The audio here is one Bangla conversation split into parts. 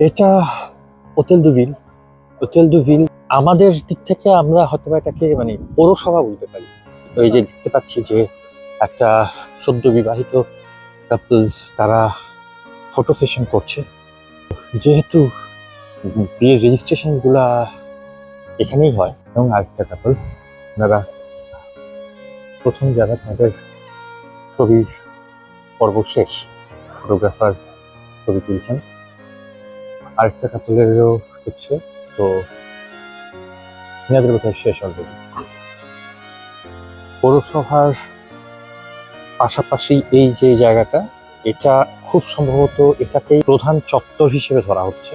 এটা হোটেল দুভিল হোটেল দুভিল আমাদের দিক থেকে আমরা হয়তো এটাকে মানে পৌরসভা বলতে পারি। এই যে দেখতে পাচ্ছি যে একটা সদ্য বিবাহিত কাপলস তারা ফটো সেশন করছে। যেহেতু বিয়ের রেজিস্ট্রেশনগুলা এখানেই হয় এবং আরেকটা কাপল ওনারা প্রথম যারা তাদের ছবির পর্ব শেষ ফটোগ্রাফার ছবি তুলছেন। আরেকটা কাপড়েরও হচ্ছে তো এনাদের বোধহয় শেষ অলরেডি পৌরসভার পাশাপাশি এই যে জায়গাটা এটা খুব সম্ভবত এটাকেই প্রধান চত্বর হিসেবে ধরা হচ্ছে।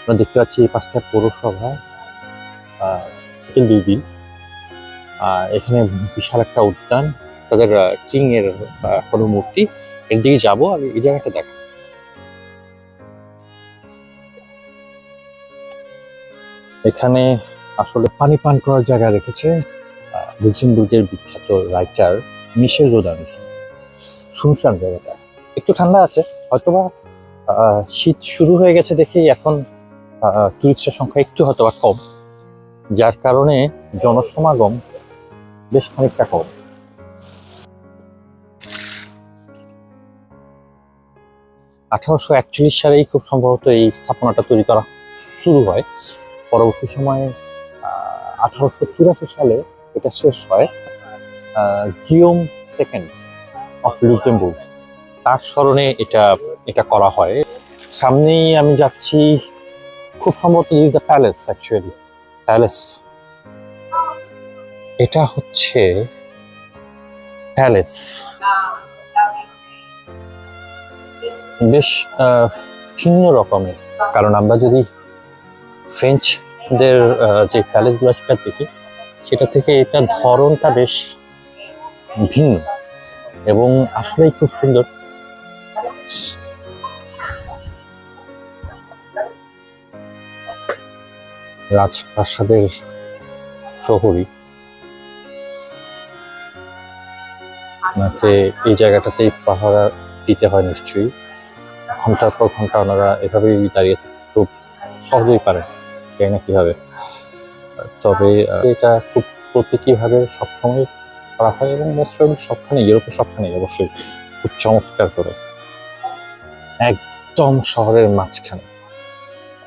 আমরা দেখতে পাচ্ছি এই পাশটা পৌরসভা আহ, এখানে বিশাল একটা উদ্যান তাদের চিং এর আহ, কোনো মূর্তি এর দিকে যাব আগে এই জায়গাটা দেখ এখানে আসলে পানি পান করার জায়গা রেখেছে লুক্সেমবুর্গের বিখ্যাত রাইটার মিশেল রোদান শুনশান জায়গাটা? একটু ঠান্ডা আছে, হয়তোবা শীত শুরু হয়ে গেছে দেখেই এখন টুরিস্টের সংখ্যা একটু হয়তোবা কম। যার কারণে জনসমাগম বেশ খানিকটা কম। আঠারোশো একচল্লিশ সালেই খুব সম্ভবত এই স্থাপনাটা তৈরি করা শুরু হয়। পরবর্তী সময়ে আঠারোশো চুরাশি সালে এটা শেষ হয় জিওম সেকেন্ড অফ লুক্সেমবুর্গ। তার স্মরণে এটা এটা করা হয়। সামনেই আমি যাচ্ছি খুব সম্ভবত is the palace actually palace. এটা হচ্ছে প্যালেস। বেশ ভিন্ন রকমের। কারণ আমরা যদি ফ্রেঞ্চদের যে প্যালেসগুলো সেটা দেখি সেটা থেকে এটা ধরনটা বেশ ভিন্ন এবং আসলেই খুব সুন্দর। রাজপ্রাসাদের শহরই এই জায়গাটাতেই পাহারা দিতে হয় নিশ্চয়ই। ঘণ্টার পর ঘণ্টা ওনারা এভাবেই দাঁড়িয়ে থাকতে খুব সহজেই পারেন। জানি না কীভাবে? তবে এটা খুব প্রতীকীভাবে সবসময় করা হয় এবং ন্যাচারালি সবখানে ইউরোপে সবখানে অবশ্যই খুব চমৎকার করে। একদম শহরের মাঝখানে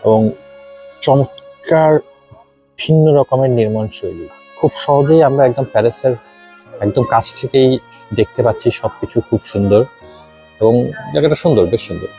এবং চমৎকার ভিন্ন রকমের নির্মাণ শৈলী। খুব সহজেই আমরা একদম প্যারিসের একদম কাছ থেকেই দেখতে পাচ্ছি সবকিছু খুব সুন্দর এবং জায়গাটা সুন্দর, বেশ সুন্দর।